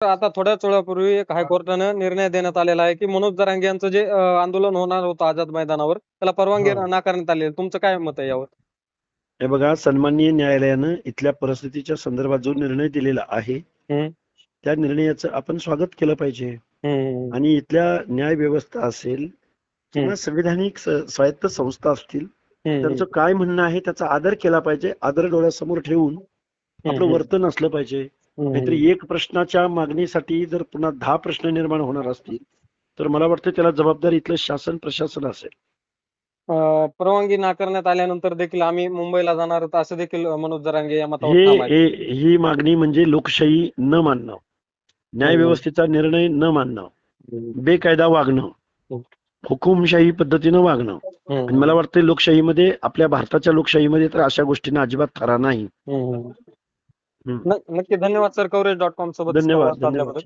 आता थोड्याच वेळापूर्वी एक हायकोर्टानं निर्णय देण्यात आलेला आहे की मनोज जरांगे यांचं जे अं, आंदोलन होणार होतं आझाद मैदानावर त्याला परवानगी हा. नाकारण्यात आली आहे तुमचं काय मत आहे यावर हे बघा सन्माननीय न्यायालयानं इथल्या परिस्थितीच्या संदर्भात जो निर्णय दिलेला आहे हम्म. त्या निर्णयाचं आपण स्वागत केलं पाहिजे हम्म. आणि इथल्या न्याय व्यवस्था असेल किंवा संविधानिक स- स्वायत्त संस्था असतील हम्म. त्यांचं काय म्हणणं आहे त्याचा आदर केला पाहिजे आदर डोळ्यासमोर ठेवून आपलं. वर्तन असलं पाहिजे नाहीतरी एक प्रश्नाच्या मागणीसाठी जर पुन्हा दहा प्रश्न निर्माण होणार असतील तर मला वाटतं त्याला जबाबदारी इथलं शासन प्रशासन असेल. परवानगी नाकारण्यात आल्यानंतर देखील आम्ही मुंबईला जाणार आहोत असं देखील मनोज जरांगे या हे मागणी म्हणजे लोकशाही न मानणं न्याय. व्यवस्थेचा निर्णय न मानणं बेकायदा वागणं. हुकुमशाही पद्धतीनं वागणं. आणि मला वाटतं लोकशाहीमध्ये आपल्या भारताच्या लोकशाहीमध्ये तर अशा गोष्टींना अजिबात खरा नाही. नक्की धन्यवाद सर कव्हरेज डॉट कॉम सोबत धन्यवाद.